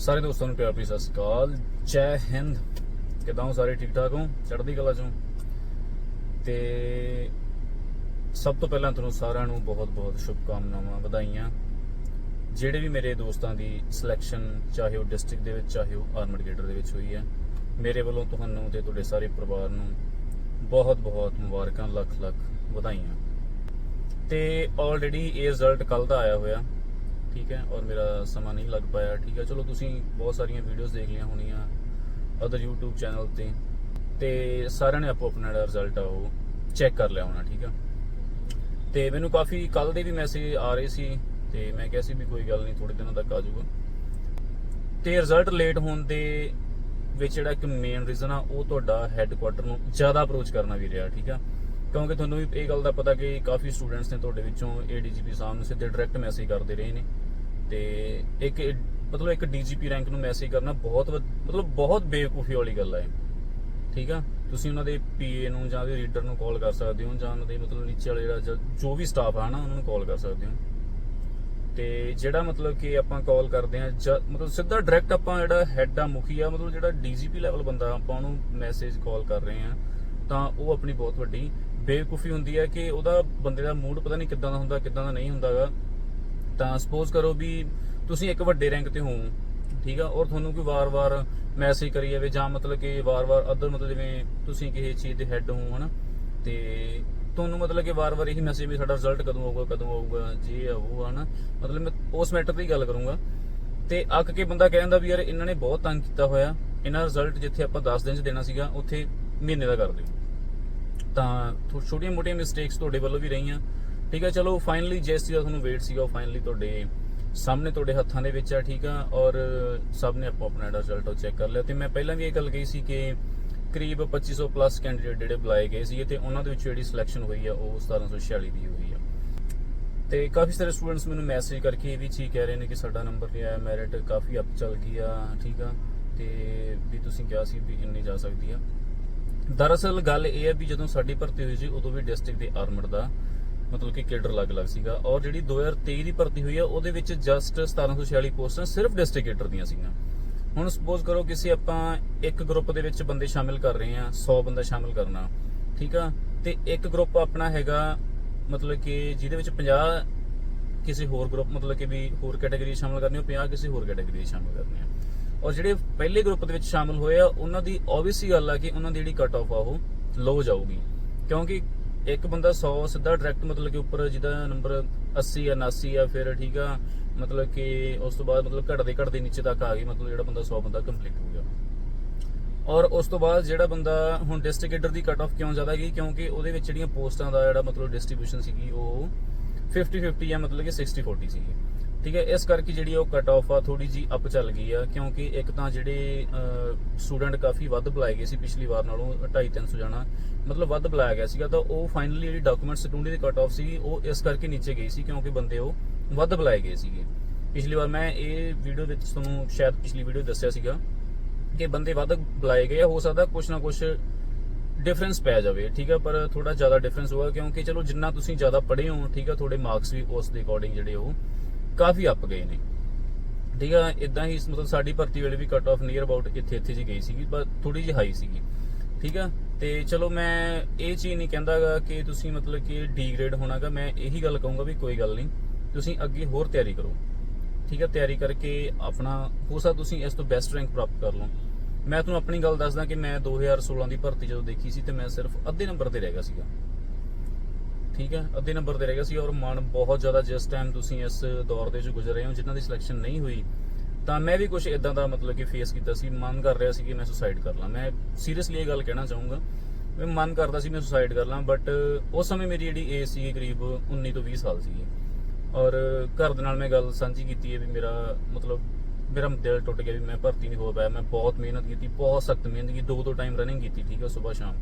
ਸਾਰੇ ਦੋਸਤਾਂ ਨੂੰ ਪਿਆਰ ਭਰੀ ਸਤਿ ਸ਼੍ਰੀ ਅਕਾਲ। ਜੈ ਹਿੰਦ। ਕਿਦਾਂ ਹੋ ਸਾਰੇ? ਠੀਕ ਠਾਕ ਹੋ? ਚੜ੍ਹਦੀ ਕਲਾ ਚੋਂ? ਤੇ ਸਭ ਤੋਂ ਪਹਿਲਾਂ ਤੁਹਾਨੂੰ ਸਾਰਿਆਂ ਨੂੰ ਬਹੁਤ-ਬਹੁਤ ਸ਼ੁਭਕਾਮਨਾਵਾਂ ਵਧਾਈਆਂ। ਜਿਹੜੇ ਵੀ ਮੇਰੇ ਦੋਸਤਾਂ ਦੀ ਸਿਲੈਕਸ਼ਨ ਚਾਹੇ ਉਹ ਡਿਸਟ੍ਰਿਕਟ ਦੇ ਵਿੱਚ, ਚਾਹੇ ਉਹ ਆਰਮਡ ਗੇਡਰ ਦੇ ਵਿੱਚ ਹੋਈ ਹੈ, ਮੇਰੇ ਵੱਲੋਂ ਤੁਹਾਨੂੰ ਤੇ ਤੁਹਾਡੇ ਸਾਰੇ ਪਰਿਵਾਰ ਨੂੰ ਬਹੁਤ-ਬਹੁਤ ਮੁਬਾਰਕਾਂ ਲੱਖ-ਲੱਖ ਵਧਾਈਆਂ। ਤੇ ਆਲਰੇਡੀ ਇਹ ਰਿਜ਼ਲਟ ਕੱਲ ਦਾ ਆਇਆ ਹੋਇਆ। ਠੀਕ ਹੈ, ਔਰ ਮੇਰਾ ਸਮਾਂ ਨਹੀਂ ਲੱਗ ਪਾਇਆ, ਠੀਕ ਹੈ। ਚਲੋ, ਤੁਸੀਂ ਬਹੁਤ ਸਾਰੀਆਂ ਵੀਡੀਓਜ਼ ਦੇਖ ਲਈਆਂ ਹੋਣੀਆਂ ਅਦਰ YouTube ਚੈਨਲ ਤੇ। ਤੇ ਸਾਰਿਆਂ ਨੇ ਆਪੋ ਆਪਣਾ ਜਿਹੜਾ ਰਿਜ਼ਲਟ ਆ ਉਹ ਚੈੱਕ ਕਰ ਲਿਆ ਹੋਣਾ, ਠੀਕ ਆ ਤੇ ਮੈਨੂੰ ਕਾਫੀ ਕੱਲ ਦੇ ਵੀ ਮੈਸੇਜ ਆ ਰਹੇ ਸੀ, ਤੇ ਮੈਂ ਕਿਹਾ ਸੀ ਵੀ ਕੋਈ ਗੱਲ ਨਹੀਂ ਥੋੜੇ ਦਿਨਾਂ ਤੱਕ ਆ ਜਾਊਗਾ। ਤੇ ਰਿਜ਼ਲਟ ਲੇਟ ਹੋਣ ਦੇ ਵਿੱਚ ਜਿਹੜਾ ਇੱਕ ਮੇਨ ਰੀਜ਼ਨ ਆ, ਉਹ ਤੁਹਾਡਾ ਹੈੱਡਕੁਆਟਰ ਨੂੰ ਜ਼ਿਆਦਾ ਅਪਰੋਚ ਕਰਨਾ ਵੀ ਰਿਹਾ, ਠੀਕ ਆ ਕਿਉਂਕਿ ਤੁਹਾਨੂੰ ਵੀ ਇਹ ਗੱਲ ਦਾ ਪਤਾ ਕਿ ਕਾਫੀ ਸਟੂਡੈਂਟਸ ਨੇ ਤੁਹਾਡੇ ਵਿੱਚੋਂ ਏਡੀਜੀਪੀ ਸਾਹਿਬ ਨੂੰ ਸਿੱਧੇ ਡਾਇਰੈਕਟ ਮੈਸੇਜ ਕਰਦੇ ਰਹੇ ਨੇ। ਤੇ ਇੱਕ ਮਤਲਬ ਇੱਕ ਡੀਜੀਪੀ ਰੈਂਕ ਨੂੰ ਮੈਸੇਜ ਕਰਨਾ ਬਹੁਤ ਵਧ- ਮਤਲਬ ਬਹੁਤ ਬੇਵਕੂਫੀ ਵਾਲੀ ਗੱਲ ਹੈ ਠੀਕ ਆ? ਤੁਸੀਂ ਉਹਨਾਂ ਦੇ ਪੀਏ ਨੂੰ ਜਾਂ ਉਹਦੇ ਰੀਡਰ ਨੂੰ ਕਾਲ ਕਰ ਸਕਦੇ ਹੋ ਜਾਂ ਉਹਨਾਂ ਦੇ ਮਤਲਬ ਨੀਚੇ ਵਾਲੇ ਜਿਹੜਾ ਜੋ- ਜੋ ਵੀ ਸਟਾਫ ਆ ਨਾ ਉਹਨਾਂ ਨੂੰ ਕਾਲ ਕਰ ਸਕਦੇ ਹੋ। ਤੇ ਜਿਹੜਾ ਮਤਲਬ ਕਿ ਆਪਾਂ ਕਾਲ ਕਰਦੇ ਆ ਮਤਲਬ ਸਿੱਧਾ ਡਾਇਰੈਕਟ ਆਪਾਂ ਜਿਹੜਾ ਹੈੱਡ ਆ, ਮੁਖੀ ਆ, ਮਤਲਬ ਜਿਹੜਾ ਡੀਜੀਪੀ ਲੈਵਲ ਬੰਦਾ ਆਪਾਂ ਉਹਨੂੰ ਮੈਸੇਜ ਕਾਲ ਕਰ ਰਹੇ ਆ ਤਾਂ ਉਹ ਆਪਣੀ ਬਹੁਤ ਵੱਡੀ ਬੇਵਕੂਫੀ ਹੁੰਦੀ ਹੈ ਕਿ ਉਹਦਾ ਬੰਦੇ ਦਾ ਮੂਡ ਪਤਾ ਨਹੀਂ ਕਿੱਦਾਂ ਦਾ ਹੁੰਦਾ, ਕਿੱਦਾਂ ਦਾ ਨਹੀਂ ਹੁੰਦਾਗਾ। ਤਾਂ ਸਪੋਜ਼ ਕਰੋ ਵੀ ਤੁਸੀਂ ਇੱਕ ਵੱਡੇ ਰੈਂਕ ਤੇ ਹੋ, ਠੀਕ ਆ, ਔਰ ਤੁਹਾਨੂੰ ਕੋਈ ਵਾਰ-ਵਾਰ ਮੈਸੇਜ ਕਰੀ ਜਾਵੇ ਜਾਂ ਮਤਲਬ ਕਿ ਵਾਰ-ਵਾਰ ਅਦਰ ਮਤਲਬ ਜਿਵੇਂ ਤੁਸੀਂ ਕਿਸੇ ਚੀਜ਼ ਦੇ ਹੈੱਡ ਹੋ, ਹਨਾ, ਤੇ ਤੁਹਾਨੂੰ ਮਤਲਬ ਕਿ ਵਾਰ-ਵਾਰ ਇਹੀ ਮੈਸੇਜ ਵੀ ਸਾਡਾ ਰਿਜ਼ਲਟ ਕਦੋਂ ਆਊਗਾ ਕਦੋਂ ਆਊਗਾ, ਜੀ ਆ, ਉਹ ਹਨਾ, ਮਤਲਬ ਮੈਂ ਉਸ ਮੈਟਰ ਤੇ ਹੀ ਗੱਲ ਕਰੂੰਗਾ। ਤੇ ਅੱਕ ਕੇ ਬੰਦਾ ਕਹਿੰਦਾ ਵੀ ਯਾਰ ਇਹਨਾਂ ਨੇ ਬਹੁਤ ਤੰਗ ਕੀਤਾ ਹੋਇਆ, ਇਹਨਾਂ ਰਿਜ਼ਲਟ ਜਿੱਥੇ ਆਪਾਂ 10 ਦਿਨ ਚ ਦੇਣਾ ਸੀਗਾ, ਉੱਥੇ ਮਹੀਨੇ ਦਾ ਕਰ ਦਿਓ। ਤਾਂ ਛੋਟੀਆਂ ਮੋਟੀਆਂ ਮਿਸਟੇਕਸ ਤੁਹਾਡੇ ਵੱਲੋਂ ਵੀ ਰਹੀਆਂ ਠੀਕ ਹੈ ਚਲੋ ਫਾਈਨਲੀ ਜਿਸ ਚੀਜ਼ ਦਾ ਤੁਹਾਨੂੰ ਵੇਟ ਸੀਗਾ, ਉਹ ਫਾਈਨਲੀ ਤੁਹਾਡੇ ਸਾਹਮਣੇ ਤੁਹਾਡੇ ਹੱਥਾਂ ਦੇ ਵਿੱਚ ਆ, ਠੀਕ ਆ, ਔਰ ਸਭ ਨੇ ਆਪੋ ਆਪਣਾ ਰਿਜ਼ਲਟ ਉਹ ਚੈੱਕ ਕਰ ਲਿਆ। ਤੇ ਮੈਂ ਪਹਿਲਾਂ ਵੀ ਇਹ ਗੱਲ ਕਹੀ ਸੀ ਕਿ ਕਰੀਬ 2500 ਪਲੱਸ ਕੈਂਡੀਡੇਟ ਜਿਹੜੇ ਬੁਲਾਏ ਗਏ ਸੀ ਤੇ ਉਹਨਾਂ ਦੇ ਵਿੱਚ ਜਿਹੜੀ ਸਿਲੈਕਸ਼ਨ ਹੋਈ ਆ, ਉਹ 1746 ਦੀ ਹੋਈ ਆ। ਤੇ ਕਾਫੀ ਸਾਰੇ ਸਟੂਡੈਂਟਸ ਮੈਨੂੰ ਮੈਸੇਜ ਕਰਕੇ ਇਹ ਵੀ ਚੀਜ਼ ਕਹਿ ਰਹੇ ਨੇ ਕਿ ਸਾਡਾ ਨੰਬਰ ਨਹੀਂ ਮੈਰਿਟ ਕਾਫੀ ਅਪ ਚੱਲ ਗਈ ਆ, ਠੀਕ ਆ, ਤੇ ਵੀ ਤੁਸੀਂ ਕਿਹਾ ਸੀ ਵੀ ਇੰਨੀ ਜਾ ਸਕਦੀ ਆ। ਦਰਅਸਲ ਗੱਲ ਇਹ ਹੈ ਵੀ ਜਦੋਂ ਸਾਡੀ ਭਰਤੀ ਹੋਈ ਸੀ, ਉਦੋਂ ਵੀ ਡਿਸਟ੍ਰਿਕਟ ਦੇ ਆਰਮਡ ਦਾ ਮਤਲਬ ਕਿ ਕੇਡਰ ਅਲੱਗ-ਅਲੱਗ ਸੀਗਾ ਔਰ ਜਿਹੜੀ 2023 ਦੀ ਭਰਤੀ ਹੋਈ ਆ, ਉਹਦੇ ਵਿੱਚ ਜਸਟ 1746 ਪੋਸਟਾਂ ਸਿਰਫ ਡਿਸਟ੍ਰਿਕਟ ਕੇਡਰ ਦੀਆਂ ਸੀਗੀਆਂ। ਹੁਣ ਸਪੋਜ਼ ਕਰੋ ਕਿਸੇ ਆਪਾਂ ਇੱਕ ਗਰੁੱਪ ਦੇ ਵਿੱਚ ਬੰਦੇ ਸ਼ਾਮਿਲ ਕਰ ਰਹੇ ਆ 100 ਬੰਦਾ ਸ਼ਾਮਿਲ ਕਰਨਾ, ਠੀਕ ਆ? ਤੇ ਇੱਕ ਗਰੁੱਪ ਆਪਣਾ ਹੈਗਾ, ਮਤਲਬ ਕਿ ਜਿਹਦੇ ਵਿੱਚ 50 ਕਿਸੇ ਹੋਰ ਗਰੁੱਪ ਮਤਲਬ ਕਿ ਵੀ ਹੋਰ ਕੈਟਾਗਰੀ ਸ਼ਾਮਿਲ ਕਰਨੀ, ਉਹ 50 ਕਿਸੇ ਹੋਰ ਕੈਟਾਗਰੀ ਸ਼ਾਮਿਲ ਕਰਨੀ ਆ। ਔਰ ਜਿਹੜੇ ਪਹਿਲੇ ਗਰੁੱਪ ਦੇ ਵਿੱਚ ਸ਼ਾਮਿਲ ਹੋਏ ਆ, ਉਹਨਾਂ ਦੀ ਆਬਵੀਅਸਲੀ ਗੱਲ ਆ ਕਿ ਉਹਨਾਂ ਦੀ ਜਿਹੜੀ ਕਟ ਆਫ ਆ, ਉਹ ਲੋ ਜਾਊਗੀ। ਕਿਉਂਕਿ ਇੱਕ ਬੰਦਾ 100 ਸਿੱਧਾ ਡਾਇਰੈਕਟ ਮਤਲਬ ਕਿ ਉੱਪਰ ਜਿਹਦਾ ਨੰਬਰ 80 ਜਾਂ 79 ਆ, ਫਿਰ ਠੀਕ ਆ, ਮਤਲਬ ਕਿ ਉਸ ਤੋਂ ਬਾਅਦ ਮਤਲਬ ਘਟਦੇ ਘਟਦੇ ਨੀਚੇ ਤੱਕ ਆ ਗਈ, ਮਤਲਬ ਜਿਹੜਾ ਬੰਦਾ 100 ਬੰਦਾ ਕੰਪਲੀਟ ਹੋ ਗਿਆ। ਔਰ ਉਸ ਤੋਂ ਬਾਅਦ ਜਿਹੜਾ ਬੰਦਾ ਹੁਣ ਡਿਸਟ੍ਰਿਕਟ ਲੀਡਰ ਦੀ ਕੱਟ ਆਫ ਕਿਉਂ ਜ਼ਿਆਦਾ ਗਈ? ਕਿਉਂਕਿ ਉਹਦੇ ਵਿੱਚ ਜਿਹੜੀਆਂ ਪੋਸਟਾਂ ਦਾ ਜਿਹੜਾ ਮਤਲਬ ਡਿਸਟ੍ਰੀਬਿਊਸ਼ਨ ਸੀਗੀ, ਉਹ 50 50 ਜਾਂ ਮਤਲਬ ਕਿ 60 40 ਸੀਗੀ। ਠੀਕ ਹੈ, ਇਸ ਕਰਕੇ ਜਿਹੜੀ ਉਹ ਕਟ ਆਫ ਆ ਥੋੜੀ ਜੀ ਅਪ ਚੱਲ ਗਈ ਆ, ਕਿਉਂਕਿ ਇੱਕ ਤਾਂ ਜਿਹੜੇ ਸਟੂਡੈਂਟ ਕਾਫੀ ਵੱਧ ਬੁਲਾਏ ਗਏ ਸੀ ਪਿਛਲੀ ਵਾਰ ਨਾਲੋਂ 2.5 300 ਜਾਣਾ, ਮਤਲਬ ਵੱਧ ਬੁਲਾਇਆ ਗਿਆ ਸੀਗਾ, ਤਾਂ ਉਹ ਫਾਈਨਲੀ ਜਿਹੜੀ ਡਾਕੂਮੈਂਟਸ ਟੂੰਡੀ ਦੀ ਕਟ ਆਫ ਸੀ ਉਹ ਇਸ ਕਰਕੇ ਨੀਚੇ ਗਈ ਸੀ, ਕਿਉਂਕਿ ਬੰਦੇ ਉਹ ਵੱਧ ਬੁਲਾਏ ਗਏ ਸੀਗੇ। ਪਿਛਲੀ ਵਾਰ ਮੈਂ ਇਹ ਵੀਡੀਓ ਵਿੱਚ ਤੁਹਾਨੂੰ ਸ਼ਾਇਦ ਪਿਛਲੀ ਵੀਡੀਓ ਦੱਸਿਆ ਸੀਗਾ ਕਿ ਬੰਦੇ ਵੱਧ ਬੁਲਾਏ ਗਏ ਆ, ਹੋ ਸਕਦਾ ਕੁਛ ਨਾ ਕੁਛ ਡਿਫਰੈਂਸ ਪੈ ਜਾਵੇ, ਠੀਕ ਆ, ਪਰ ਥੋੜਾ ਜ਼ਿਆਦਾ ਡਿਫਰੈਂਸ ਹੋਗਾ ਕਿਉਂਕਿ ਚਲੋ ਜਿੰਨਾ ਤੁਸੀਂ ਜ਼ਿਆਦਾ ਪੜ੍ਹੇ ਹੋ, ਠੀਕ ਆ, ਤੁਹਾਡੇ ਮਾਰਕਸ ਵੀ ਉਸ ਦੇ ਅਕੋਰਡਿੰਗ ਜਿਹੜੇ ਉਹ ਕਾਫੀ ਅੱਪ ਗਏ ਨੇ। ਠੀਕ ਆ ਇਦਾਂ ਹੀ ਮਤਲਬ ਸਾਡੀ ਭਰਤੀ ਵੇਲੇ ਵੀ ਕੱਟ ਆਫ ਨੀਅਰ ਅਬਾਊਟ ਇੱਥੇ ਇੱਥੇ ਜੀ ਗਈ ਸੀਗੀ, ਪਰ ਥੋੜੀ ਜਿਹੀ ਹਾਈ ਸੀਗੀ। ਠੀਕ ਆ, ਤੇ ਚਲੋ ਮੈਂ ਇਹ ਚੀਜ਼ ਨਹੀਂ ਕਹਿੰਦਾਗਾ ਕਿ ਤੁਸੀਂ ਮਤਲਬ ਕਿ ਡੀਗ੍ਰੇਡ ਹੋਣਾਗਾ, ਮੈਂ ਇਹੀ ਗੱਲ ਕਹੂੰਗਾ ਵੀ ਕੋਈ ਗੱਲ ਨਹੀਂ, ਤੁਸੀਂ ਅੱਗੇ ਹੋਰ ਤਿਆਰੀ ਕਰੋ। ਠੀਕ ਆ, ਤਿਆਰੀ ਕਰਕੇ ਆਪਣਾ, ਹੋ ਸਕਦਾ ਤੁਸੀਂ ਇਸ ਤੋਂ ਬੈਸਟ ਰੈਂਕ ਪ੍ਰਾਪਤ ਕਰ ਲਓ। ਮੈਂ ਤੁਹਾਨੂੰ ਆਪਣੀ ਗੱਲ ਦੱਸਦਾ ਕਿ ਮੈਂ 2016 ਦੀ ਭਰਤੀ ਜਦੋਂ ਦੇਖੀ ਸੀ ਤੇ ਮੈਂ ਸਿਰਫ ਅੱਧੇ ਨੰਬਰ ਤੇ ਰਹਿ ਗਿਆ ਸੀਗਾ। ਠੀਕ ਹੈ? ਅੱਧੇ ਨੰਬਰ ਤੇ ਰਹਿ ਗਿਆ ਸੀ ਔਰ ਮਨ ਬਹੁਤ ਜ਼ਿਆਦਾ ਜਿਸ ਟਾਈਮ ਤੁਸੀਂ ਇਸ ਦੌਰ ਦੇ ਵਿੱਚ ਗੁਜ਼ਰ ਰਹੇ ਹੋ, ਜਿਨ੍ਹਾਂ ਦੀ ਸਿਲੈਕਸ਼ਨ ਨਹੀਂ ਹੋਈ, ਤਾਂ ਮੈਂ ਵੀ ਕੁਝ ਇਦਾਂ ਦਾ ਮਤਲਬ ਕਿ ਫੇਸ ਕੀਤਾ ਸੀ, ਮਨ ਕਰ ਰਿਹਾ ਸੀ ਕਿ ਮੈਂ ਸੁਸਾਈਡ ਕਰ ਲਾਂ। ਮੈਂ ਸੀਰੀਅਸਲੀ ਇਹ ਗੱਲ ਕਹਿਣਾ ਚਾਹੂੰਗਾ, ਮੈਂ ਮਨ ਕਰਦਾ ਸੀ ਮੈਂ ਸੁਸਾਈਡ ਕਰ ਲਾਂ ਬਟ ਉਸ ਸਮੇਂ ਮੇਰੀ ਜਿਹੜੀ ਏਜ ਸੀ ਕਰੀਬ 19 ਤੋਂ 20 ਸਾਲ ਸੀ ਔਰ ਘਰ ਦੇ ਨਾਲ ਮੈਂ ਗੱਲ ਸਾਂਝੀ ਕੀਤੀ ਹੈ ਵੀ ਮੇਰਾ ਮਤਲਬ ਮੇਰਾ ਦਿਲ ਟੁੱਟ ਗਿਆ ਵੀ ਮੈਂ ਭਰਤੀ ਨਹੀਂ ਹੋ ਪਾਇਆ, ਮੈਂ ਬਹੁਤ ਮਿਹਨਤ ਕੀਤੀ, ਬਹੁਤ ਸਖਤ ਮਿਹਨਤ ਕੀਤੀ ਦੋ ਦੋ ਟਾਈਮ ਰਨਿੰਗ ਕੀਤੀ, ਠੀਕ ਹੈ, ਸਵੇਰ ਸ਼ਾਮ।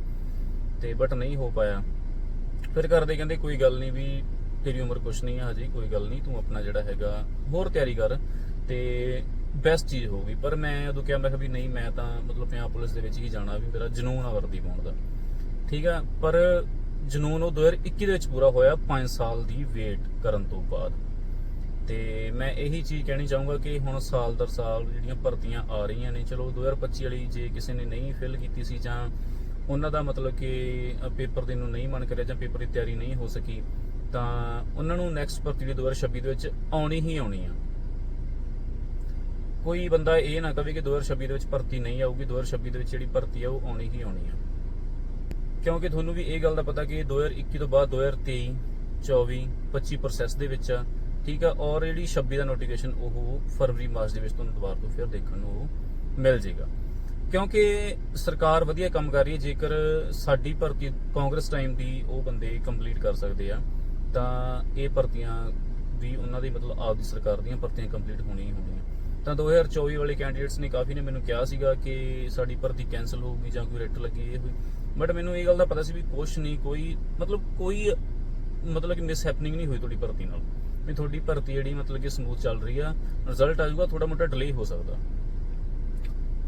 ਤੇ ਬਟ ਨਹੀਂ ਹੋ ਪਾਇਆ। ਫਿਰ ਘਰ ਕਹਿੰਦੇ ਕੋਈ ਗੱਲ ਨਹੀਂ ਵੀ ਤੇਰੀ ਉਮਰ ਕੁਛ ਨਹੀਂ ਹੈ ਹਜੇ, ਕੋਈ ਗੱਲ ਨਹੀਂ, ਤੂੰ ਆਪਣਾ ਜਿਹੜਾ ਹੈਗਾ ਹੋਰ ਤਿਆਰੀ ਕਰ ਤੇ ਬੈਸਟ ਚੀਜ਼ ਹੋਊਗੀ। ਪਰ ਮੈਂ ਉਦੋਂ ਕਿਹਾ, ਮੈਂ ਕਿਹਾ ਵੀ ਨਹੀਂ, ਮੈਂ ਤਾਂ ਮਤਲਬ ਪੰਜਾਬ ਪੁਲਿਸ ਦੇ ਵਿੱਚ ਹੀ ਜਾਣਾ ਵੀ ਮੇਰਾ ਜਨੂਨ ਆ ਵਰਦੀ ਪਾਉਣ ਦਾ। ਠੀਕ ਆ? ਪਰ ਜਨੂਨ ਉਹ 2021 ਦੇ ਵਿੱਚ ਪੂਰਾ ਹੋਇਆ 5 ਸਾਲ ਦੀ ਵੇਟ ਕਰਨ ਤੋਂ ਬਾਅਦ। ਤੇ ਮੈਂ ਇਹੀ ਚੀਜ਼ ਕਹਿਣੀ ਚਾਹੂੰਗਾ ਕਿ ਹੁਣ ਸਾਲ ਦਰ ਸਾਲ ਜਿਹੜੀਆਂ ਭਰਤੀਆਂ ਆ ਰਹੀਆਂ ਨੇ, ਚਲੋ 2025 ਵਾਲੀ ਜੇ ਕਿਸੇ ਨੇ ਨਹੀਂ ਫਿਲ ਕੀਤੀ ਸੀ ਜਾਂ ਉਹਨਾਂ ਦਾ ਮਤਲਬ ਕਿ ਪੇਪਰ ਦੇ ਨੂੰ ਨਹੀਂ ਮਨ ਕਰਿਆ ਜਾਂ ਪੇਪਰ ਦੀ ਤਿਆਰੀ ਨਹੀਂ ਹੋ ਸਕੀ, ਤਾਂ ਉਹਨਾਂ ਨੂੰ ਨੈਕਸਟ ਭਰਤੀ ਜਿਹੜੀ 2026 ਦੇ ਵਿੱਚ ਆਉਣੀ ਹੀ ਆਉਣੀ ਆ। ਕੋਈ ਬੰਦਾ ਇਹ ਨਾ ਕਵੇ ਕਿ 2026 ਦੇ ਵਿੱਚ ਭਰਤੀ ਨਹੀਂ ਆਊਗੀ 2026 ਦੇ ਵਿੱਚ ਜਿਹੜੀ ਭਰਤੀ ਆ, ਉਹ ਆਉਣੀ ਹੀ ਆਉਣੀ ਆ। ਕਿਉਂਕਿ ਤੁਹਾਨੂੰ ਵੀ ਇਹ ਗੱਲ ਦਾ ਪਤਾ ਕਿ 2021 ਤੋਂ ਬਾਅਦ 2023 24 25 ਪ੍ਰੋਸੈਸ ਦੇ ਵਿੱਚ ਆ ਠੀਕ ਆ, ਔਰ ਜਿਹੜੀ 26 ਦਾ ਨੋਟੀਫਿਕੇਸ਼ਨ ਉਹ ਫਰਵਰੀ, ਮਾਰਚ ਦੇ ਵਿੱਚ ਤੁਹਾਨੂੰ ਦੁਬਾਰਾ ਤੋਂ ਫਿਰ ਦੇਖਣ ਨੂੰ ਮਿਲ ਜੇਗਾ। ਕਿਉਂਕਿ ਸਰਕਾਰ ਵਧੀਆ ਕੰਮ ਕਰ ਰਹੀ ਹੈ, ਜੇਕਰ ਸਾਡੀ ਭਰਤੀ ਕਾਂਗਰਸ ਟਾਈਮ ਦੀ ਉਹ ਬੰਦੇ ਕੰਪਲੀਟ ਕਰ ਸਕਦੇ ਆ, ਤਾਂ ਇਹ ਭਰਤੀਆਂ ਵੀ ਉਹਨਾਂ ਦੀ ਮਤਲਬ ਆਪਦੀ ਸਰਕਾਰ ਦੀਆਂ ਭਰਤੀਆਂ ਕੰਪਲੀਟ ਹੋਣੀਆਂ ਹੀ ਹੋਣੀਆਂ। ਤਾਂ 2024 ਵਾਲੇ ਕੈਂਡੀਡੇਟਸ ਨੇ ਕਾਫੀ ਨੇ ਮੈਨੂੰ ਕਿਹਾ ਸੀਗਾ ਕਿ ਸਾਡੀ ਭਰਤੀ ਕੈਨਸਲ ਹੋਊਗੀ ਜਾਂ ਕੋਈ ਰਿਟ ਲੱਗੀ ਇਹ ਹੋਈ। ਬਟ ਮੈਨੂੰ ਇਹ ਗੱਲ ਦਾ ਪਤਾ ਸੀ ਵੀ ਕੁਛ ਨਹੀਂ, ਕੋਈ ਮਤਲਬ ਕੋਈ ਮਤਲਬ ਕਿ ਮਿਸ ਹੈਪਨਿੰਗ ਨਹੀਂ ਹੋਈ ਤੁਹਾਡੀ ਭਰਤੀ ਨਾਲ। ਵੀ ਤੁਹਾਡੀ ਭਰਤੀ ਜਿਹੜੀ ਮਤਲਬ ਕਿ ਸਮੂਥ ਚੱਲ ਰਹੀ ਆ ਰਿਜ਼ਲਟ ਆ ਜਾਊਗਾ ਥੋੜਾ ਮੋਟਾ ਡਿਲੇ ਹੋ ਸਕਦਾ।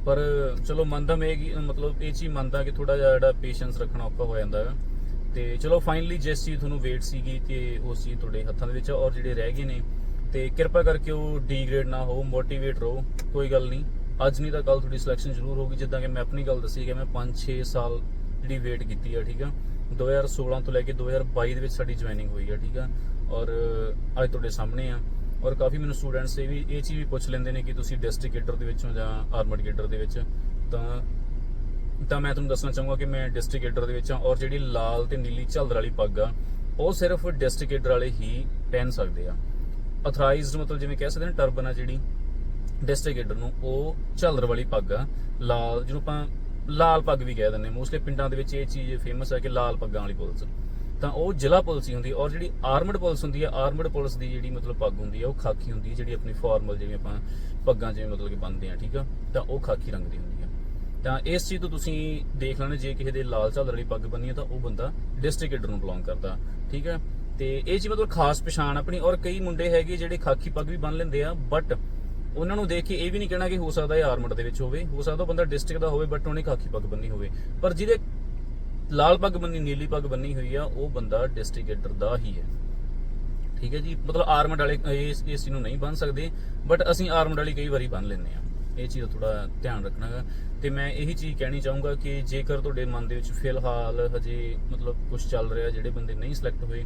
ਪਰ ਚਲੋ ਮੰਨਦਾ ਮੈਂ ਕਿ, ਮਤਲਬ ਇਹ ਚੀਜ਼ ਮੰਨਦਾ ਕਿ ਥੋੜਾ ਜਿਹਾ ਜਿਹੜਾ ਪੇਸ਼ੈਂਸ ਰੱਖਣਾ ਔਖਾ ਹੋ ਜਾਂਦਾ ਹੈ ਤੇ ਚਲੋ ਫਾਈਨਲੀ ਜਿਸ ਚੀਜ਼ ਤੁਹਾਨੂੰ ਵੇਟ ਸੀਗੀ ਤੇ ਉਸ ਚੀਜ਼ ਤੁਹਾਡੇ ਹੱਥਾਂ ਦੇ ਵਿੱਚ ਔਰ ਜਿਹੜੇ ਰਹਿ ਗਏ ਨੇ, ਤੇ ਕਿਰਪਾ ਕਰਕੇ ਉਹ ਡੀਗ੍ਰੇਡ ਨਾ ਹੋ ਮੋਟੀਵੇਟ ਰਹੋ, ਕੋਈ ਗੱਲ ਨਹੀਂ। ਅੱਜ ਨਹੀਂ ਤਾਂ ਕੱਲ ਤੁਹਾਡੀ ਸਿਲੈਕਸ਼ਨ ਜ਼ਰੂਰ ਹੋਊਗੀ, ਜਿੱਦਾਂ ਕਿ ਮੈਂ ਆਪਣੀ ਗੱਲ ਦੱਸੀ ਕਿ ਮੈਂ 5-6 ਸਾਲ ਜਿਹੜੀ ਵੇਟ ਕੀਤੀ ਆ, ਠੀਕ ਆ। 2016 ਤੋਂ ਲੈ ਕੇ 2022 ਦੇ ਵਿੱਚ ਸਾਡੀ ਜੁਆਇਨਿੰਗ ਹੋਈ ਆ, ਠੀਕ ਆ। ਔਰ ਅੱਜ ਤੁਹਾਡੇ ਸਾਹਮਣੇ ਆ। ਔਰ ਕਾਫੀ ਮੈਨੂੰ ਸਟੂਡੈਂਟਸ ਇਹ ਵੀ, ਇਹ ਚੀਜ਼ ਵੀ ਪੁੱਛ ਲੈਂਦੇ ਨੇ ਕਿ ਤੁਸੀਂ ਡਿਸਟ੍ਰਿਕਟ ਗੇਡਰ ਦੇ ਵਿੱਚੋਂ ਜਾਂ ਆਰਮਡ ਕੇਡਰ ਦੇ ਵਿੱਚ, ਤਾਂ ਤਾਂ ਮੈਂ ਤੁਹਾਨੂੰ ਦੱਸਣਾ ਚਾਹੂੰਗਾ ਕਿ ਮੈਂ ਡਿਸਟ੍ਰਿਕਟ ਗੇਡਰ ਦੇ ਵਿੱਚ ਹਾਂ ਔਰ ਜਿਹੜੀ ਲਾਲ ਤੇ ਨੀਲੀ ਝਲਦਰ ਵਾਲੀ ਪੱਗ ਆ, ਉਹ ਸਿਰਫ ਡਿਸਟ੍ਰਿਕਟ ਗੇਡਰ ਵਾਲੇ ਹੀ ਪਹਿਨ ਸਕਦੇ ਆ। ਅਥਰਾਈਜ਼ਡ ਮਤਲਬ ਜਿਵੇਂ ਕਹਿ ਸਕਦੇ ਨੇ ਟਰਬਨ ਆ ਜਿਹੜੀ ਡਿਸਟ੍ਰਿਕਟ ਗੇਡਰ ਨੂੰ, ਉਹ ਝਲਦਰ ਵਾਲੀ ਪੱਗ ਆ, ਲਾਲ ਜਿਹਨੂੰ ਆਪਾਂ ਲਾਲ ਪੱਗ ਵੀ ਕਹਿ ਦਿੰਦੇ ਮੋਸਟਲੀ ਪਿੰਡਾਂ ਦੇ ਵਿੱਚ ਇਹ ਚੀਜ਼ ਫੇਮਸ ਹੈ ਕਿ ਲਾਲ ਪੱਗਾਂ ਵਾਲੀ ਪੁਲਿਸ। ਤਾਂ ਉਹ ਜ਼ਿਲ੍ਹਾ ਪੁਲਿਸ ਹੀ ਹੁੰਦੀ ਹੈ ਔਰ ਜਿਹੜੀ ਆਰਮਡ ਪੁਲਿਸ ਹੁੰਦੀ ਹੈ ਆਰਮਡ ਪੁਲਿਸ ਦੀ ਜਿਹੜੀ ਮਤਲਬ ਪੱਗ ਹੁੰਦੀ ਹੈ, ਉਹ ਖਾਕੀ ਹੁੰਦੀ ਹੈ, ਜਿਹੜੀ ਆਪਣੀ ਫਾਰਮਲ ਜਿਵੇਂ ਆਪਾਂ ਪੱਗਾਂ ਜਿਵੇਂ ਮਤਲਬ ਕਿ ਬੰਨਦੇ ਆ ਠੀਕ ਆ? ਤਾਂ ਉਹ ਖਾਕੀ ਰੰਗ ਦੀ ਹੁੰਦੀ ਹੈ। ਤਾਂ ਇਸ ਚੀਜ਼ ਤੋਂ ਤੁਸੀਂ ਦੇਖ ਲੈਣਾ, ਜੇ ਕਿਸੇ ਦੇ ਲਾਲ ਝਾਲਰ ਵਾਲੀ ਪੱਗ ਬੰਨੀ ਹੈ, ਤਾਂ ਉਹ ਬੰਦਾ ਡਿਸਟ੍ਰਿਕਟ ਗੇਡਰ ਨੂੰ ਬਿਲੋਂਗ ਕਰਦਾ, ਠੀਕ ਹੈ ਤੇ ਇਹ ਚੀਜ਼ ਮਤਲਬ ਖਾਸ ਪਛਾਣ ਆਪਣੀ, ਔਰ ਕਈ ਮੁੰਡੇ ਹੈਗੇ ਜਿਹੜੇ ਖਾਕੀ ਪੱਗ ਵੀ ਬੰਨ ਲੈਂਦੇ ਆ ਬਟ ਉਹਨਾਂ ਨੂੰ ਦੇਖ ਕੇ ਇਹ ਵੀ ਨਹੀਂ ਕਹਿਣਾ ਕਿ ਹੋ ਸਕਦਾ ਇਹ ਆਰਮਡ ਦੇ ਵਿੱਚ ਹੋਵੇ, ਹੋ ਸਕਦਾ ਬੰਦਾ ਡਿਸਟ੍ਰਿਕਟ ਦਾ ਹੋਵੇ ਬਟ ਉਹਨੇ ਖਾਕੀ ਪੱਗ ਬੰਨੀ ਹੋਵੇ। ਪਰ ਜਿਹਦੇ ਲਾਲ ਪੱਗ ਬੰਨੀ, ਨੀਲੀ ਪੱਗ ਬੰਨੀ ਹੋਈ ਆ, ਉਹ ਬੰਦਾ ਡਿਸਟ੍ਰਿਕਟ ਦਾ ਹੀ ਹੈ। ਠੀਕ ਹੈ ਜੀ? ਮਤਲਬ ਆਰਮਡ ਵਾਲੇ ਇਸ ਇਸ ਚੀਜ਼ ਨੂੰ ਨਹੀਂ ਬੰਨ ਸਕਦੇ ਬਟ ਅਸੀਂ ਆਰਮਡ ਵਾਲੀ ਕਈ ਵਾਰੀ ਬੰਨ ਲੈਂਦੇ ਆ ਇਹ ਚੀਜ਼ ਦਾ ਥੋੜਾ ਧਿਆਨ ਰੱਖਣਾ ਰੱਖਣਾਗਾ। ਤੇ ਮੈਂ ਇਹੀ ਚੀਜ਼ ਕਹਿਣੀ ਚਾਹੂੰਗਾ ਕਿ ਜੇਕਰ ਤੁਹਾਡੇ ਮਨ ਦੇ ਵਿੱਚ ਫਿਲਹਾਲ ਹਜੇ ਮਤਲਬ ਕੁਝ ਚੱਲ ਰਿਹਾ, ਜਿਹੜੇ ਬੰਦੇ ਨਹੀਂ ਸਿਲੈਕਟ ਹੋਏ,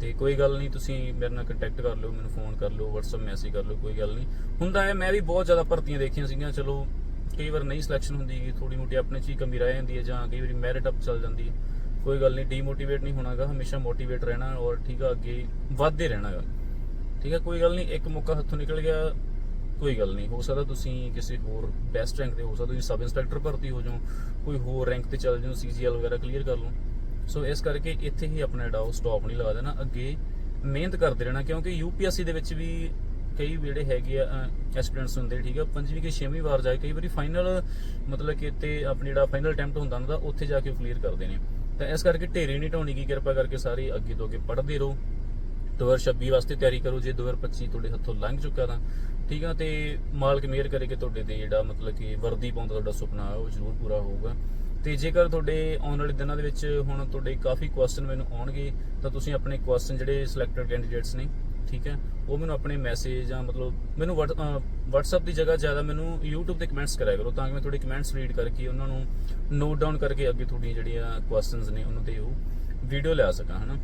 ਤੇ ਕੋਈ ਗੱਲ ਨਹੀਂ, ਤੁਸੀਂ ਮੇਰੇ ਨਾਲ ਕੰਟੈਕਟ ਕਰ ਲਿਓ, ਮੈਨੂੰ ਫੋਨ ਕਰ ਲਿਓ, WhatsApp ਮੈਸੇਜ ਕਰ ਲਿਓ, ਕੋਈ ਗੱਲ ਨਹੀਂ। ਹੁੰਦਾ ਹੈ, ਮੈਂ ਵੀ ਬਹੁਤ ਜ਼ਿਆਦਾ ਭਰਤੀਆਂ ਦੇਖੀਆਂ ਸੀਗੀਆਂ, ਚਲੋ ਕਈ ਵਾਰ ਨਹੀਂ ਸਿਲੈਕਸ਼ਨ ਹੁੰਦੀ ਗੀ ਥੋੜੀ ਮੋਟੀ ਆਪਣੇ ਚ ਹੀ ਕਮੀ ਰਹਿ ਜਾਂਦੀ ਹੈ ਜਾਂ ਕਈ ਵਾਰੀ ਮੈਰਿਟ ਅਪ ਚੱਲ ਜਾਂਦੀ ਹੈ। ਕੋਈ ਗੱਲ ਨਹੀਂ ਡੀਮੋਟੀਵੇਟ ਨਹੀਂ ਹੋਣਾਗਾ, ਹਮੇਸ਼ਾ ਮੋਟੀਵੇਟ ਰਹਿਣਾ ਔਰ ਠੀਕ ਆ, ਅੱਗੇ ਵੱਧਦੇ ਰਹਿਣਾਗਾ। ਠੀਕ ਹੈ ਕੋਈ ਗੱਲ ਨਹੀਂ, ਇੱਕ ਮੌਕਾ ਹੱਥੋਂ ਨਿਕਲ ਗਿਆ, ਕੋਈ ਗੱਲ ਨਹੀਂ। ਹੋ ਸਕਦਾ ਤੁਸੀਂ ਕਿਸੇ ਹੋਰ ਬੈਸਟ ਰੈਂਕ ਤੇ ਹੋ ਸਕਦਾ ਤੁਸੀਂ ਸਬ ਇੰਸਪੈਕਟਰ ਭਰਤੀ ਹੋ ਜਾਓ, ਕੋਈ ਹੋਰ ਰੈਂਕ ਤੇ ਚੱਲ ਜਾਓ ਸੀਜੀਐਲ ਵਗੈਰਾ ਕਲੀਅਰ ਕਰ ਲਓ। ਸੋ ਇਸ ਕਰਕੇ ਇੱਥੇ ਹੀ ਆਪਣਾ ਜਿਹੜਾ ਉਹ ਸਟਾਪ ਨਹੀਂ ਲਗਾ ਦੇਣਾ, ਅੱਗੇ ਮਿਹਨਤ ਕਰਦੇ ਰਹਿਣਾ, ਕਿਉਂਕਿ ਯੂਪੀਐਸਸੀ ਦੇ ਵਿੱਚ ਵੀ ਕਈ ਜਿਹੜੇ ਹੈਗੇ ਆ ਐਸਪੀਰੈਂਟਸ ਹੁੰਦੇ, ਠੀਕ ਆ ਪੰਜਵੀਂ ਕਿ ਛੇਵੀਂ ਵਾਰ ਜਾ ਕੇ ਕਈ ਵਾਰੀ ਫਾਈਨਲ ਮਤਲਬ ਕਿ ਤੇ ਆਪਣਾ ਜਿਹੜਾ ਫਾਈਨਲ ਅਟੈਂਪਟ ਹੁੰਦਾ ਉਹਨਾਂ ਉੱਥੇ ਜਾ ਕੇ ਕਲੀਅਰ ਕਰਦੇ ਨੇ। ਤਾਂ ਇਸ ਕਰਕੇ ਢੇਰੇ ਨਹੀਂ ਢਾਉਣੀ ਕੀ ਕਿਰਪਾ ਕਰਕੇ ਸਾਰੇ ਅੱਗੇ ਤੋਂ ਅੱਗੇ ਪੜ੍ਹਦੇ ਰਹੋ। 2026 ਵਾਸਤੇ ਤਿਆਰੀ ਕਰੋ, ਜੇ 2025 ਤੁਹਾਡੇ ਹੱਥੋਂ ਲੰਘ ਚੁੱਕਾ ਤਾਂ। ਠੀਕ ਆ, ਤੇ ਮਾਲਕ ਮਿਹਰ ਕਰੇ ਕਿ ਤੁਹਾਡੇ ਤੇ ਜਿਹੜਾ ਮਤਲਬ ਕਿ ਵਰਦੀ ਪਾਉਣ ਦਾ ਤੁਹਾਡਾ ਸੁਪਨਾ ਉਹ ਜ਼ਰੂਰ ਪੂਰਾ ਹੋਊਗਾ। ਤੇ ਜੇਕਰ ਤੁਹਾਡੇ ਆਉਣ ਵਾਲੇ ਦਿਨਾਂ ਦੇ ਵਿੱਚ ਹੁਣ ਤੁਹਾਡੇ ਕਾਫੀ ਕੁਐਸਚਨ ਮੈਨੂੰ ਆਉਣਗੇ, ਤਾਂ ਤੁਸੀਂ ਆਪਣੇ ਕੁਐਸਚਨ ਜਿਹੜੇ ਸਿਲੈਕਟਡ ਕੈਂਡੀਡੇਟਸ ਨੇ ਠੀਕ ਹੈ? ਉਹ ਮੈਨੂੰ ਆਪਣੇ ਮੈਸੇਜ ਜਾਂ ਮਤਲਬ ਮੈਨੂੰ WhatsApp ਦੀ ਜਗ੍ਹਾ ਜ਼ਿਆਦਾ ਮੈਨੂੰ YouTube ਤੇ ਕਮੈਂਟਸ ਕਰਿਆ ਕਰੋ ਤਾਂ ਕਿ ਮੈਂ ਤੁਹਾਡੇ ਕਮੈਂਟਸ ਰੀਡ ਕਰਕੇ ਉਹਨਾਂ ਨੂੰ ਨੋਟ ਡਾਊਨ ਕਰਕੇ ਅੱਗੇ ਤੁਹਾਡੀਆਂ ਜਿਹੜੀਆਂ ਕੁਐਸਚਨਸ ਨੇ ਉਹਨਾਂ ਤੇ ਉਹ ਵੀਡੀਓ ਲਿਆ ਸਕਾਂ, ਹਨਾ?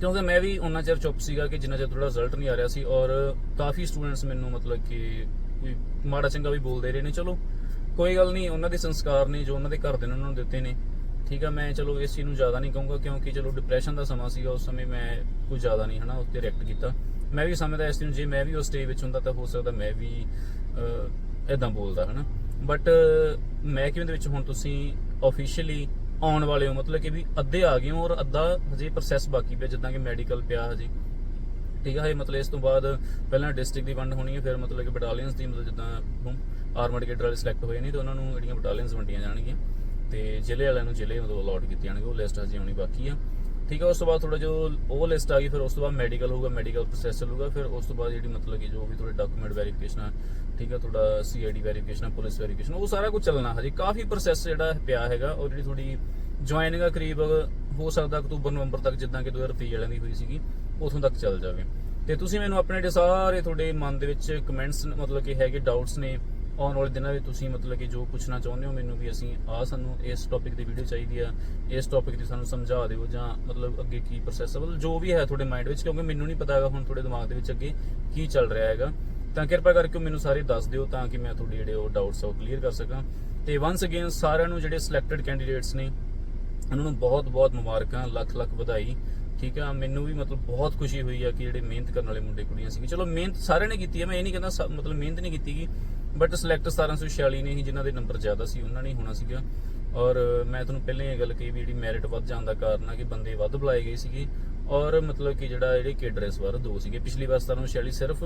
ਕਿਉਂਕਿ ਮੈਂ ਵੀ ਉਹਨਾਂ ਚਿਰ ਚੁੱਪ ਸੀਗਾ ਕਿ ਜਿੰਨਾ ਚਿਰ ਥੋੜਾ ਰਿਜ਼ਲਟ ਨਹੀਂ ਆ ਰਿਹਾ ਸੀ ਔਰ ਕਾਫੀ ਸਟੂਡੈਂਟਸ ਮੈਨੂੰ ਮਤਲਬ ਕਿ ਮਾੜਾ ਚੰਗਾ ਵੀ ਬੋਲਦੇ ਰਹੇ ਨੇ। ਚਲੋ, ਕੋਈ ਗੱਲ ਨਹੀਂ, ਉਹਨਾਂ ਦੇ ਸੰਸਕਾਰ ਨੇ ਜੋ ਉਹਨਾਂ ਦੇ ਘਰ ਦੇ ਨੇ ਉਹਨਾਂ ਨੂੰ ਦਿੱਤੇ ਨੇ। ਠੀਕ ਆ, ਮੈਂ ਚਲੋ ਇਸ ਚੀਜ਼ ਨੂੰ ਜ਼ਿਆਦਾ ਨਹੀਂ ਕਹੂੰਗਾ ਕਿਉਂਕਿ ਚਲੋ ਡਿਪਰੈਸ਼ਨ ਦਾ ਸਮਾਂ ਸੀਗਾ, ਉਸ ਸਮੇਂ ਮੈਂ ਕੁਝ ਜ਼ਿਆਦਾ ਨਹੀਂ, ਹਨਾ, ਉੱਤੇ ਰਿਐਕਟ ਕੀਤਾ। ਮੈਂ ਵੀ ਸਮਝਦਾ ਇਸ ਚੀਜ਼ ਨੂੰ, ਜੇ ਮੈਂ ਵੀ ਉਸ ਸਟੇਜ ਵਿੱਚ ਹੁੰਦਾ ਤਾਂ ਹੋ ਸਕਦਾ ਮੈਂ ਵੀ ਇਦਾਂ ਬੋਲਦਾ, ਹਨਾ। ਬਟ ਮੈਂ ਕਿਵੇਂ ਦੇ ਵਿੱਚ ਹੁਣ ਤੁਸੀਂ ਆਫੀਸ਼ੀਅਲੀ ਆਉਣ ਵਾਲੇ ਹੋ? ਮਤਲਬ ਕਿ ਵੀ ਅੱਧੇ ਆ ਗਏ ਹੋ ਔਰ ਅੱਧਾ ਹਜੇ ਪ੍ਰੋਸੈਸ ਬਾਕੀ ਪਿਆ, ਜਿੱਦਾਂ ਕਿ ਮੈਡੀਕਲ ਪਿਆ ਹਜੇ। ਠੀਕ ਹੈ ਮਤਲਬ ਇਸ ਤੋਂ ਬਾਅਦ ਪਹਿਲਾਂ ਡਿਸਟ੍ਰਿਕਟ ਦੀ ਵੰਡ ਹੋਣੀ ਹੈ, ਫਿਰ ਮਤਲਬ ਕਿ ਬਟਾਲੀਅਨਸ ਦੀ, ਮਤਲਬ ਜਿੱਦਾਂ ਆਰਮਡ ਗੇਡਰ ਵਾਲੇ ਸਿਲੈਕਟ ਹੋਏ ਨਹੀਂ ਤੇ ਉਹਨਾਂ ਨੂੰ ਜਿਹੜੀਆਂ ਬਟਾਲੀਅਨਸ ਵੰਡੀਆਂ ਜਾਣਗੀਆਂ। ਤੇ ਜ਼ਿਲ੍ਹੇ ਵਾਲਿਆਂ ਨੂੰ ਜ਼ਿਲ੍ਹੇ ਮਤਲਬ ਅਲਾਟ ਕੀਤੇ ਜਾਣਗੇ ਉਹ ਲਿਸਟ ਹਜੇ ਆਉਣੀ ਬਾਕੀ ਆ। ਠੀਕ ਹੈ ਉਸ ਤੋਂ ਬਾਅਦ ਥੋੜਾ ਜੋ ਉਹ ਲਿਸਟ ਆ ਗਈ, ਫਿਰ ਉਸ ਤੋਂ ਬਾਅਦ ਮੈਡੀਕਲ ਹੋਊਗਾ ਮੈਡੀਕਲ ਪ੍ਰੋਸੈਸ ਚੱਲੂਗਾ, ਫਿਰ ਉਸ ਤੋਂ ਬਾਅਦ ਜਿਹੜੀ ਮਤਲਬ ਕਿ ਜੋ ਵੀ ਤੁਹਾਡੇ ਡਾਕੂਮੈਂਟ ਵੈਰੀਫਿਕੇਸ਼ਨ ਆ, ਠੀਕ ਹੈ ਤੁਹਾਡਾ ਸੀਆਈਡੀ ਵੈਰੀਫਿਕੇਸ਼ਨ ਪੁਲਿਸ ਵੈਰੀਫਿਕੇਸ਼ਨ ਉਹ ਸਾਰਾ ਕੁਝ ਚੱਲਣਾ ਹਜੇ। ਕਾਫੀ ਪ੍ਰੋਸੈਸ ਜਿਹੜਾ ਪਿਆ ਹੈਗਾ, ਔਰ ਜਿਹੜੀ ਤੁਹਾਡੀ ਜੁਆਇਨਿੰਗ ਆ ਕਰੀਬ ਹੋ ਸਕਦਾ ਅਕਤੂਬਰ, ਨਵੰਬਰ ਤੱਕ, ਜਿੱਦਾਂ ਕਿ 2023 ਵਾਲਿਆਂ ਦੀ ਹੋਈ ਸੀਗੀ, ਉਥੋਂ ਤੱਕ ਚੱਲ ਜਾਵੇ। ਤੇ ਤੁਸੀਂ ਮੈਨੂੰ ਆਪਣੇ ਜਿਹੜੇ ਸਾਰੇ ਤੁਹਾਡੇ ਮਨ ਦੇ ਵਿੱਚ ਕਮੈਂਟਸ ਮਤਲਬ ਕਿ ਹੈਗੇ ਡਾਊਟਸ ਨੇ ਆਉਣ ਵਾਲੇ ਦਿਨਾਂ ਵਿੱਚ ਤੁਸੀਂ ਮਤਲਬ ਕਿ ਜੋ ਪੁੱਛਣਾ ਚਾਹੁੰਦੇ ਹੋ ਮੈਨੂੰ ਵੀ ਅਸੀਂ, ਆ ਸਾਨੂੰ ਇਸ ਟੌਪਿਕ ਦੀ ਵੀਡੀਓ ਚਾਹੀਦੀ ਆ, ਇਸ ਟੌਪਿਕ ਦੀ ਸਾਨੂੰ ਸਮਝਾ ਦਿਓ ਜਾਂ ਮਤਲਬ ਅੱਗੇ ਕੀ ਪ੍ਰੋਸੈਸ ਹੈ ਮਤਲਬ ਜੋ ਵੀ ਹੈ ਤੁਹਾਡੇ ਮਾਈਂਡ ਵਿੱਚ, ਕਿਉਂਕਿ ਮੈਨੂੰ ਨਹੀਂ ਪਤਾ ਹੈਗਾ ਹੁਣ ਤੁਹਾਡੇ ਦਿਮਾਗ ਦੇ ਵਿੱਚ ਅੱਗੇ ਕੀ ਚੱਲ ਰਿਹਾ ਹੈਗਾ। ਤਾਂ ਕਿਰਪਾ ਕਰਕੇ ਮੈਨੂੰ ਸਾਰੇ ਦੱਸ ਦਿਓ ਤਾਂ ਕਿ ਮੈਂ ਤੁਹਾਡੇ ਜਿਹੜੇ ਉਹ ਡਾਊਟਸ ਉਹ ਕਲੀਅਰ ਕਰ ਸਕਾਂ। ਤੇ ਵਾਂਸ ਅਗੇਨ ਸਾਰਿਆਂ ਨੂੰ ਜਿਹੜੇ ਸਿਲੈਕਟਡ ਕੈਂਡੀਡੇਟਸ ਨੇ, ਉਹਨਾਂ ਨੂੰ ਬਹੁਤ ਬਹੁਤ ਮੁਬਾਰਕਾਂ, ਲੱਖ ਲੱਖ ਵਧਾਈ। ਠੀਕ ਆ, ਮੈਨੂੰ ਵੀ ਮਤਲਬ ਬਹੁਤ ਖੁਸ਼ੀ ਹੋਈ ਆ ਕਿ ਜਿਹੜੇ ਮਿਹਨਤ ਕਰਨ ਵਾਲੇ ਮੁੰਡੇ ਕੁੜੀਆਂ ਸੀ ਚਲੋ ਮਿਹਨਤ ਸਾਰਿਆਂ ਨੇ ਕੀਤੀ ਹੈ ਮੈਂ ਇਹ ਨਹੀਂ ਕਹਿੰਦਾ ਮਤਲਬ ਮਿਹਨਤ ਨਹੀਂ ਕੀਤੀ ਗੀ। ਬਟ ਸਿਲੈਕਟ 1746 ਨੇ ਹੀ ਜਿਨ੍ਹਾਂ ਦੇ ਨੰਬਰ ਜ਼ਿਆਦਾ ਸੀ, ਉਹਨਾਂ ਨੇ ਹੋਣਾ ਸੀਗਾ। ਔਰ ਮੈਂ ਤੁਹਾਨੂੰ ਪਹਿਲਾਂ ਇਹ ਗੱਲ ਕਹੀ ਵੀ ਜਿਹੜੀ ਮੈਰਿਟ ਵੱਧ ਜਾਣ ਦਾ ਕਾਰਨ ਆ ਕਿ ਬੰਦੇ ਵੱਧ ਬੁਲਾਏ ਗਏ ਸੀਗੇ। ਔਰ ਮਤਲਬ ਕਿ ਜਿਹੜਾ ਜਿਹੜੇ ਕੇਡਰ ਇਸ ਵਾਰ ਦੋ ਸੀਗੇ। ਪਿਛਲੀ ਵਾਰ 1746 ਸਿਰਫ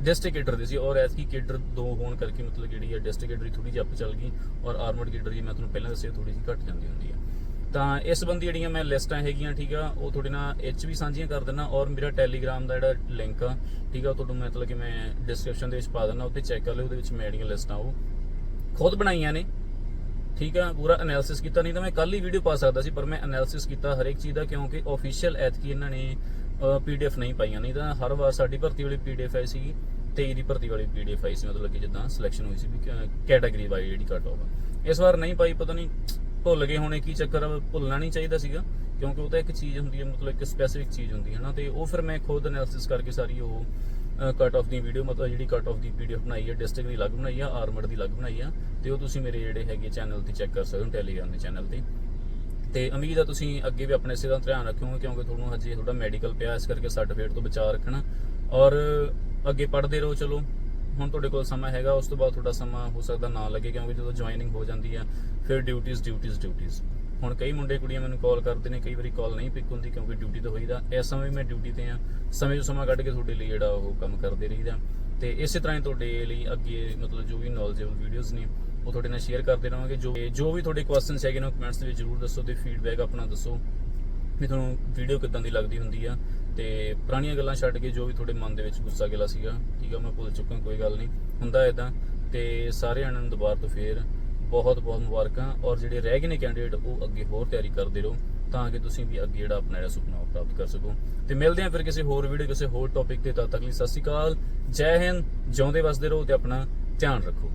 ਡਿਸਟ੍ਰਿਕਟ ਕੇਡਰ ਦੇ ਸੀ। ਔਰ ਐਤਕੀ ਕੇਡਰ ਦੋ ਹੋਣ ਕਰਕੇ ਮਤਲਬ ਜਿਹੜੀ ਹੈ ਡਿਸਟ੍ਰਿਕਟ ਕੇਡਰ ਥੋੜੀ ਜਿਹੀ ਅੱਪ ਚੱਲ ਗਈ। ਔਰ ਆਰਮਡ ਕੇਡਰ ਜੀ ਮੈਂ ਤੁਹਾਨੂੰ ਪਹਿਲਾਂ ਦੱਸਿਆ ਥੋੜੀ ਜਿਹੀ ਘਟ ਜਾਂਦੀ ਹੁੰਦੀ ਹੈ ਤਾਂ ਇਸ ਸੰਬੰਧੀ ਜਿਹੜੀਆਂ ਮੈਂ ਲਿਸਟਾਂ ਹੈਗੀਆਂ, ਠੀਕ ਆ, ਉਹ ਤੁਹਾਡੇ ਨਾਲ ਇਹ 'ਚ ਵੀ ਸਾਂਝੀਆਂ ਕਰ ਦਿੰਦਾ ਔਰ ਮੇਰਾ ਟੈਲੀਗ੍ਰਾਮ ਦਾ ਜਿਹੜਾ ਲਿੰਕ ਆ, ਠੀਕ ਆ, ਉਹ ਤੁਹਾਨੂੰ ਮਤਲਬ ਕਿ ਮੈਂ ਡਿਸਕ੍ਰਿਪਸ਼ਨ ਦੇ ਵਿੱਚ ਪਾ ਦਿੰਦਾ ਉੱਥੇ ਚੈੱਕ ਕਰ ਲਿਓ, ਉਹਦੇ ਵਿੱਚ ਮੈਂ ਜਿਹੜੀਆਂ ਲਿਸਟਾਂ ਉਹ ਖੁਦ ਬਣਾਈਆਂ ਨੇ, ਠੀਕ ਆ, ਪੂਰਾ ਐਨਾਲਿਸਿਸ ਕੀਤਾ, ਨਹੀਂ ਤਾਂ ਮੈਂ ਕੱਲ ਹੀ ਵੀਡੀਓ ਪਾ ਸਕਦਾ ਸੀ, ਪਰ ਮੈਂ ਐਨਾਲਿਸਿਸ ਕੀਤਾ ਹਰੇਕ ਚੀਜ਼ ਦਾ, ਕਿਉਂਕਿ ਆਫੀਸ਼ੀਅਲ ਐਤਕੀ ਇਹਨਾਂ ਨੇ ਪੀਡੀਐਫ ਨਹੀਂ ਪਾਈਆਂ, ਨਹੀਂ ਤਾਂ ਹਰ ਵਾਰ ਸਾਡੀ ਭਰਤੀ ਵਾਲੀ ਪੀਡੀਐਫ ਆਈ ਸੀਗੀ 23 ਦੀ ਭਰਤੀ ਵਾਲੀ ਪੀਡੀਐਫ ਆਈ ਸੀ, ਮਤਲਬ ਕਿ ਜਿੱਦਾਂ ਸਿਲੈਕਸ਼ਨ ਹੋਈ ਸੀ ਵੀ ਕੈਟਾਗਰੀ ਵਾਈ ਜਿਹੜੀ ਕੱਟ ਹੋਗਾ ਇਸ ਵਾਰ ਨਹੀਂ ਪਾਈ, ਪਤਾ ਨਹੀਂ ਭੁੱਲ ਗਏ ਹੋਣੇ ਕੀ ਚੱਕਰ ਆ, ਭੁੱਲਣਾ ਨਹੀਂ ਚਾਹੀਦਾ ਸੀਗਾ ਕਿਉਂਕਿ ਉਹ ਤਾਂ ਇੱਕ ਚੀਜ਼ ਹੁੰਦੀ ਹੈ ਮਤਲਬ ਇੱਕ ਸਪੈਸੀਫਿਕ ਚੀਜ਼ ਹੁੰਦੀ ਹੈ ਨਾ ਤੇ ਉਹ ਫਿਰ ਮੈਂ ਖੁਦ ਐਨਾਲਿਸਿਸ ਕਰਕੇ ਸਾਰੀ ਉਹ ਕਟ ਆਫ ਦੀ ਵੀਡੀਓ ਮਤਲਬ ਜਿਹੜੀ ਕਟ ਆਫ ਦੀ ਪੀਡੀਐਫ ਬਣਾਈ ਹੈ ਡਿਸਟ੍ਰਿਕਟ ਦੀ ਅਲੱਗ ਬਣਾਈ ਆ ਆਰਮਡ ਦੀ ਅਲੱਗ ਬਣਾਈ ਆ ਤੇ ਉਹ ਤੁਸੀਂ ਮੇਰੇ ਜਿਹੜੇ ਹੈਗੇ ਚੈਨਲ ਤੇ ਚੈੱਕ ਕਰ ਸਕਦੇ ਹੋ ਟੈਲੀਗ੍ਰਾਮ ਦੇ ਚੈਨਲ ਤੇ। ਤੇ ਉਮੀਦ ਆ ਤੁਸੀਂ ਅੱਗੇ ਵੀ ਆਪਣੇ ਸਿਹਤ ਦਾ ਧਿਆਨ ਰੱਖੋਗੇ ਕਿਉਂਕਿ ਤੁਹਾਨੂੰ ਹਜੇ ਤੁਹਾਡਾ ਮੈਡੀਕਲ ਪਿਆ ਇਸ ਕਰਕੇ ਸਰਟੀਫਿਕੇਟ ਤੋਂ ਬਚਾਅ ਰੱਖਣਾ। ਔਰ ਅੱਗੇ ਪੜ੍ਹਦੇ ਰਹੋ ਚਲੋ। ਹੁਣ ਤੁਹਾਡੇ ਕੋਲ ਸਮਾਂ ਹੈਗਾ, ਉਸ ਤੋਂ ਬਾਅਦ ਤੁਹਾਡਾ ਸਮਾਂ ਹੋ ਸਕਦਾ ਨਾ ਲੱਗੇ, ਕਿਉਂਕਿ ਜਦੋਂ ਜੁਆਇਨਿੰਗ ਹੋ ਜਾਂਦੀ ਆ, ਫਿਰ ਡਿਊਟੀਆਂ ਡਿਊਟੀਆਂ ਡਿਊਟੀਆਂ ਹੁਣ ਕਈ ਮੁੰਡੇ ਕੁੜੀਆਂ ਮੈਨੂੰ ਕਾਲ ਕਰਦੇ ਨੇ, ਕਈ ਵਾਰੀ ਕਾਲ ਨਹੀਂ ਪਿਕ ਹੁੰਦੀ ਕਿਉਂਕਿ ਡਿਊਟੀ ਤੇ ਹੋਈਦਾ। ਇਸ ਸਮੇਂ ਵੀ ਮੈਂ ਡਿਊਟੀ ਤੇ ਆ। ਸਮੇਂ ਤੋਂ ਸਮਾਂ ਕੱਢ ਕੇ ਤੁਹਾਡੇ ਲਈ ਜਿਹੜਾ ਉਹ ਕੰਮ ਕਰਦੇ ਰਹੀਦਾ। ਤੇ ਇਸੇ ਤਰ੍ਹਾਂ ਹੀ ਤੁਹਾਡੇ ਲਈ ਅੱਗੇ ਮਤਲਬ ਜੋ ਵੀ ਨੌਲੇਜੇਬਲ ਵੀਡੀਓਜ਼ ਨੇ, ਉਹ ਤੁਹਾਡੇ ਨਾਲ ਸ਼ੇਅਰ ਕਰਦੇ ਰਹਾਂਗੇ। ਜੋ ਜੋ ਵੀ ਤੁਹਾਡੇ ਕੁਐਸਚਨਸ ਹੈਗੇ ਨੇ ਕਮੈਂਟਸ ਦੇ ਵਿੱਚ ਜ਼ਰੂਰ ਦੱਸੋ ਤੇ ਫੀਡਬੈਕ ਆਪਣਾ ਦੱਸੋ। ਵੀ ਤੁਹਾਨੂੰ ਵੀਡੀਓ ਕਿੱਦਾਂ ਦੀ ਲੱਗਦੀ ਹੁੰਦੀ ਆ। ਤੇ ਪੁਰਾਣੀਆਂ ਗੱਲਾਂ ਛੱਡ ਕੇ ਜੋ ਵੀ ਤੁਹਾਡੇ ਮਨ ਦੇ ਵਿੱਚ ਗੁੱਸਾ ਗਿਲਾ ਸੀਗਾ, ਠੀਕ ਆ, ਮੈਂ ਭੁੱਲ ਚੁੱਕਾ, ਕੋਈ ਗੱਲ ਨਹੀਂ। ਹੁੰਦਾ ਇਦਾਂ ਤੇ ਸਾਰਿਆਂ ਨੂੰ ਦੁਬਾਰਾ ਤੋਂ ਫੇਰ ਬਹੁਤ ਬਹੁਤ ਮੁਬਾਰਕਾਂ, ਔਰ ਜਿਹੜੇ ਰਹਿ ਗਏ ਨੇ ਕੈਂਡੀਡੇਟ ਉਹ ਅੱਗੇ ਹੋਰ ਤਿਆਰੀ ਕਰਦੇ ਰਹੋ, ਤਾਂ ਕਿ ਤੁਸੀਂ ਵੀ ਅੱਗੇ ਜਿਹੜਾ ਆਪਣਾ ਜਿਹੜਾ ਸੁਪਨਾ ਪ੍ਰਾਪਤ ਕਰ ਸਕੋ। ਤੇ ਮਿਲਦੇ ਹਾਂ ਫਿਰ ਕਿਸੇ ਹੋਰ ਵੀਡੀਓ, ਕਿਸੇ ਹੋਰ ਟੌਪਿਕ ਤੇ, ਤਦ ਤੱਕ ਲਈ ਸਤਿ ਸ਼੍ਰੀ ਅਕਾਲ, ਜੈ ਹਿੰਦ, ਜਿਉਂਦੇ ਵਸਦੇ ਰਹੋ ਤੇ ਆਪਣਾ ਧਿਆਨ ਰੱਖੋ।